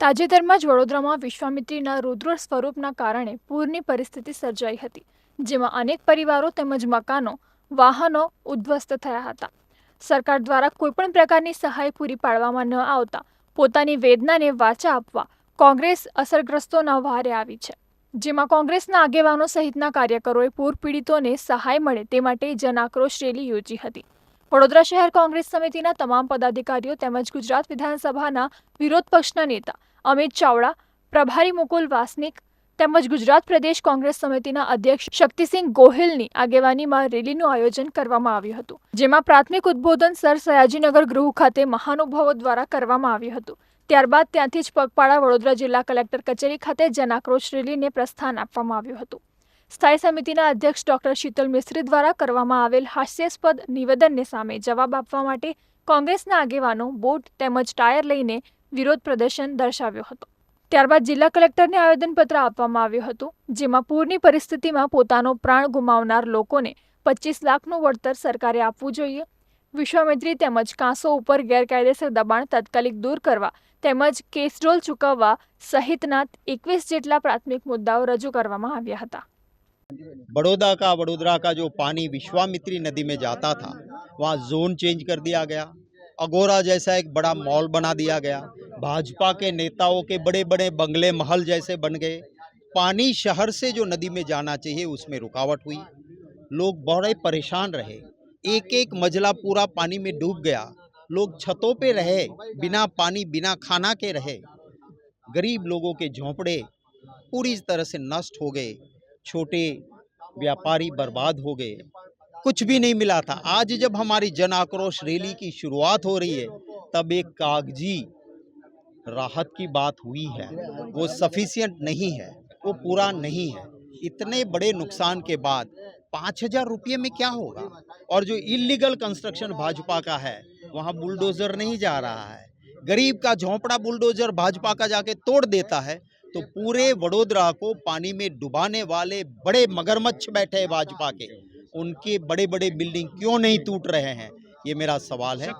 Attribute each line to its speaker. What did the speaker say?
Speaker 1: તાજેતરમાં જ વડોદરામાં વિશ્વામિત્રીના રુદ્ર સ્વરૂપના કારણે પૂરની પરિસ્થિતિ સર્જાઈ હતી, જેમાં અનેક પરિવારો તેમજ મકાનો, વાહનો ઉદ્ધ્વસ્ત થયા હતા. સરકાર દ્વારા કોઈપણ પ્રકારની સહાય પૂરી પાડવામાં ન આવતા પોતાની વેદનાને વાચા આપવા કોંગ્રેસ અસરગ્રસ્તોના વારે આવી છે, જેમાં કોંગ્રેસના આગેવાનો સહિતના કાર્યકરોએ પૂર પીડિતોને સહાય મળે તે માટે જનાક્રોશ રેલી યોજી હતી. વડોદરા શહેર કોંગ્રેસ સમિતિના તમામ પદાધિકારીઓ તેમજ ગુજરાત વિધાનસભાના વિરોધ પક્ષના નેતા અમિત ચાવડા, પ્રભારી મુકુલ વાસનિક તેમજ ગુજરાત પ્રદેશ કોંગ્રેસ સમિતિના અધ્યક્ષ શક્તિસિંહ ગોહિલની આગેવાનીમાં રેલીનું આયોજન કરવામાં આવ્યું હતું, જેમાં પ્રાથમિક ઉદ્બોધન સર સયાજીનગર ગૃહ ખાતે મહાનુભાવો દ્વારા કરવામાં આવ્યું હતું. ત્યારબાદ ત્યાંથી જ પગપાળા વડોદરા જિલ્લા કલેક્ટર કચેરી ખાતે જનાક્રોશ રેલીને પ્રસ્થાન આપવામાં આવ્યું હતું. સ્થાયી સમિતિના અધ્યક્ષ ડોક્ટર શીતલ મિસ્ત્રી દ્વારા કરવામાં આવેલ હાસ્યાસ્પદ નિવેદનને સામે જવાબ આપવા માટે કોંગ્રેસના આગેવાનો, બોટ તેમજ ટાયર લઈને વિરોધ પ્રદર્શન દર્શાવ્યો હતો. ત્યારબાદ જિલ્લા કલેક્ટરને આવેદનપત્ર આપવામાં આવ્યું હતું, જેમાં પૂરની પરિસ્થિતિમાં પોતાનો પ્રાણ ગુમાવનાર લોકોને પચીસ લાખનું વળતર સરકારે આપવું જોઈએ, વિશ્વામિત્રી તેમજ કાંસો ઉપર ગેરકાયદેસર દબાણ તાત્કાલિક દૂર કરવા તેમજ કેસરોલ ચૂકવવા સહિતના એકવીસ જેટલા પ્રાથમિક મુદ્દાઓ રજૂ કરવામાં આવ્યા હતા.
Speaker 2: बड़ौदा का वडोदरा का जो पानी विश्वामित्री नदी में जाता था, वहाँ जोन चेंज कर दिया गया। अगोरा जैसा एक बड़ा मॉल बना दिया गया। भाजपा के नेताओं के बड़े बड़े बंगले महल जैसे बन गए। पानी शहर से जो नदी में जाना चाहिए, उसमें रुकावट हुई। लोग बड़े परेशान रहे। एक एक मजला पूरा पानी में डूब गया। लोग छतों पे रहे, बिना पानी, बिना खाना के रहे। गरीब लोगों के झोंपड़े पूरी तरह से नष्ट हो गए। छोटे व्यापारी बर्बाद हो गए। कुछ भी नहीं मिला था। आज जब हमारी जन आक्रोश रैली की शुरुआत हो रही है, तब एक कागज़ी राहत की बात हुई है। वो सफिशियंट नहीं है, वो पूरा नहीं है। इतने बड़े नुकसान के बाद पाँच हज़ार रुपये में क्या होगा? और जो इलीगल कंस्ट्रक्शन भाजपा का है, वहाँ बुलडोजर नहीं जा रहा है। गरीब का झोंपड़ा बुलडोजर भाजपा का जाके तोड़ देता है। तो पूरे वडोदरा को पानी में डुबाने वाले बड़े मगरमच्छ बैठे हैं भाजपा के उनके बड़े बड़े बिल्डिंग क्यों नहीं टूट रहे हैं ये मेरा सवाल है